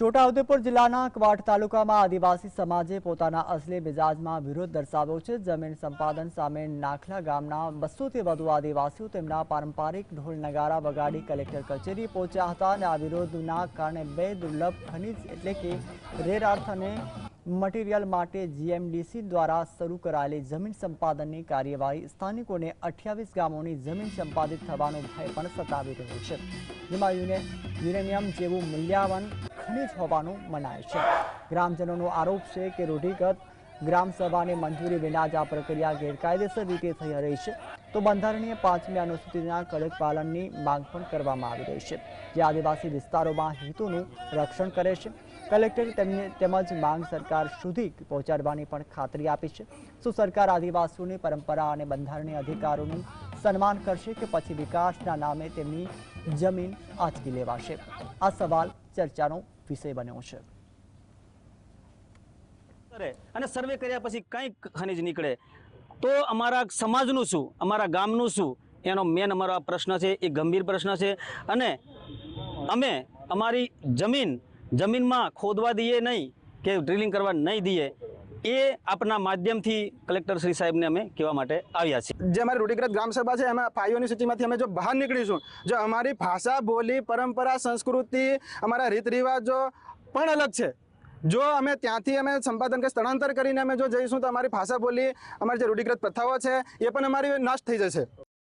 છોટાઉદેપુર જિલ્લાના ક્વાટ તાલુકામાં આદિવાસી સમાજે પોતાના અસલી મિજાજમાં વિરોધ દર્શાવ્યો છે. જમીન સંપાદન સામે નાખલા ગામના બસોથી વધુ આદિવાસીઓ તેમના પારંપરિક ઢોલ નગારા વગાડી કલેક્ટર કચેરી પહોંચ્યા હતા અને આ વિરોધના કારણે બે દુર્લભ ખનિજ એટલે કે રેર અર્થ અને મટીરિયલ માટે જીએમડીસી દ્વારા શરૂ કરાયેલી જમીન સંપાદનની કાર્યવાહી સ્થાનિકોને અઠ્યાવીસ ગામોની જમીન સંપાદિત થવાનો ભય પણ સતાવી રહ્યો છે. જેમાં યુરેનિયમ જેવું મૂલ્યવાન ખનિજ હોવાનું મનાય છે. ગ્રામજનોનો આરોપ છે કે રૂઢિગત ગ્રામસભાની મંજૂરી વિના જ આ પ્રક્રિયા ગેરકાયદેસર રીતે થઈ રહી છે. તો બંધારણીય પાંચમી અનુસૂચિના કડક પાલનની માંગ પણ કરવામાં આવી રહી છે. જે આદિવાસી વિસ્તારોમાં હિતોનું રક્ષણ કરે છે. કલેક્ટરે તેમને તેમજ માંગ સરકાર સુધી પહોંચાડવાની પણ ખાતરી આપી છે. શું સરકાર આદિવાસીઓની પરંપરા અને બંધારણીય અધિકારોનું સન્માન કરશે કે પછી વિકાસના નામે તેમની જમીન આંચકી લેવાશે? આ સવાલ ચર્ચાનો વિષય બન્યો છે. અને સર્વે કર્યા પછી કંઈક ખનીજ નીકળે. તો અમારા સમાજનું શું? અમારા ગામનું શું? એનો મેન અમારો પ્રશ્ન છે, એ ગંભીર પ્રશ્ન છે. અને અમે અમારી જમીન જમીનમાં ખોદવા દઈએ નહીં કે ડ્રિલિંગ કરવા નહીં દઈએ, એ આપના માધ્યમથી કલેક્ટર શ્રી સાહેબને અમે કહેવા માટે આવ્યા છીએ. જે અમારી રૂઢિગ્રસ્ત ગ્રામસભા છે, એમાં ભાઈઓની સૂચિમાંથી અમે જો બહાર નીકળીશું, જો અમારી ભાષા, બોલી, પરંપરા, સંસ્કૃતિ, અમારા રીત રિવાજો પણ અલગ છે. જો અમે ત્યાંથી અમે સંપાદન કે સ્થળાંતર કરીને અમે જો જઈશું તો અમારી ભાષા, બોલી, અમારી જે રૂઢિગ્રસ્ત પ્રથાઓ છે, એ પણ અમારી નાશ થઈ જશે.